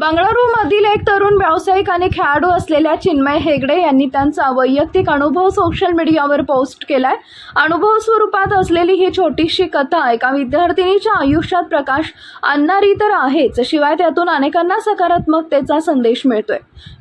बंगळुरूमधील एक तरुण व्यावसायिक आणि खेळाडू असलेल्या चिन्मय हेगडे यांनी त्यांचा वैयक्तिक अनुभव सोशल मीडियावर पोस्ट केलाय. अनुभव स्वरूपात असलेली ही छोटीशी कथा एका विद्यार्थिनीच्या आयुष्यात प्रकाश आणणारी तर आहेच. शिवाय त्यातून अनेकांना सकारात्मकतेचा संदेश मिळतोय.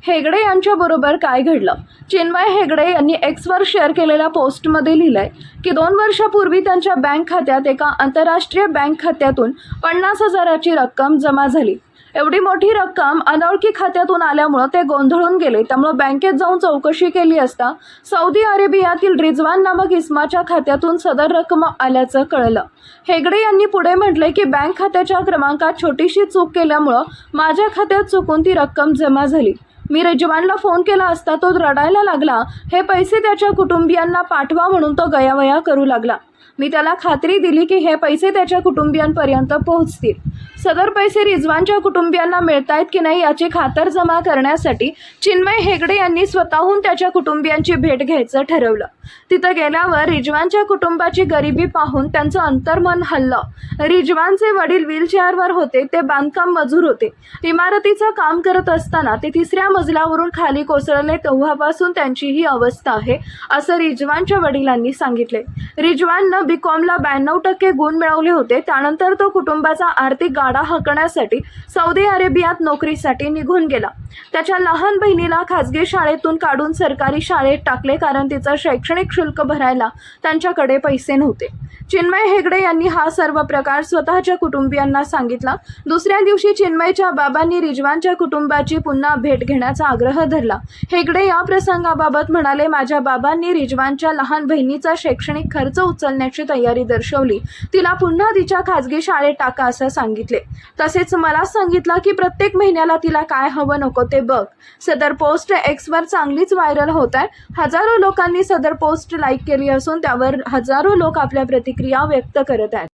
हेगडे यांच्याबरोबर काय घडलं? चिन्मय हेगडे यांनी एक्सवर शेअर केलेल्या पोस्टमध्ये लिहिलंय की दोन वर्षापूर्वी त्यांच्या बँक खात्यात एका आंतरराष्ट्रीय बँक खात्यातून पन्नास हजाराची रक्कम जमा झाली. एवढी मोठी रक्कम अनोळखी खात्यातून आल्यामुळं ते गोंधळून गेले. त्यामुळं बँकेत जाऊन चौकशी केली असता सौदी अरेबियातील रिजवान नामक इस्माच्या खात्यातून सदर रक्कम आल्याचं कळलं. हेगडे यांनी पुढे म्हटले की बँक खात्याच्या क्रमांकात छोटीशी चूक केल्यामुळं माझ्या खात्यात चुकून ती रक्कम जमा झाली. मी रिजवानला फोन केला असता तो रडायला लागला. हे पैसे त्याच्या कुटुंबियांना पाठवा म्हणून तो गयावया करू लागला. मी त्याला खात्री दिली की हे पैसे त्याच्या कुटुंबियांपर्यंत पोहोचतील. सदर पैसे रिजवानच्या कुटुंबियांना मिळत आहेत की नाही याची खातर जमा करण्यासाठी चिन्मय हेगडे यांनी स्वतःहून त्याच्या कुटुंबियांची भेट घ्यायचं ठरवलं. तिथं गेल्यावर रिजवानच्या कुटुंबाची गरिबी पाहून त्यांचं अंतर्मन हल्लं. रिजवानचे वडील व्हीलचेअरवर होते ते बांधकाम मजूर होते. इमारतीचं काम करत असताना ते तिसऱ्या मजल्यावरून खाली कोसळले तेव्हापासून त्यांची ही अवस्था आहे असं रिजवानच्या वडिलांनी सांगितले. रिजवाननं बी कॉमला ब्याण्णव टक्के गुण मिळवले होते त्यानंतर तो कुटुंबाचा आर्थिक गाडा हाकण्यासाठी सौदी अरेबियात नोकरीसाठी निघून गेला. त्याच्या लहान बहिणीला खाजगी शाळेतून काढून सरकारी शाळेत टाकले कारण तिचं शैक्षणिक शुल्क भरायला त्यांच्याकडे पैसे नव्हते. चिन्मय हेगडे यांनी हा सर्व प्रकार स्वतःच्या कुटुंबियांना सांगितला. दुसऱ्या दिवशी चिन्मयच्या बाबांनी रिजवानच्या कुटुंबाची पुन्हा भेट घेण्याचा आग्रह धरला. हेगडे या प्रसंगाबाबत म्हणाले माझ्या बाबांनी रिजवानच्या लहान बहिणीचा शैक्षणिक खर्च उचलण्याची तयारी दर्शवली. तिला पुन्हा तिच्या खाजगी शाळेत टाका असं सांगितले. तसेच मला सांगितलं की प्रत्येक महिन्याला तिला काय हवं नको ते बघ. सदर पोस्ट एक्सवर चांगलीच व्हायरल होत आहे. हजारो लोकांनी सदर पोस्ट लाईक केली असून त्यावर हजारो लोक आपल्या प्रतिक्रिया व्यक्त करत आहेत.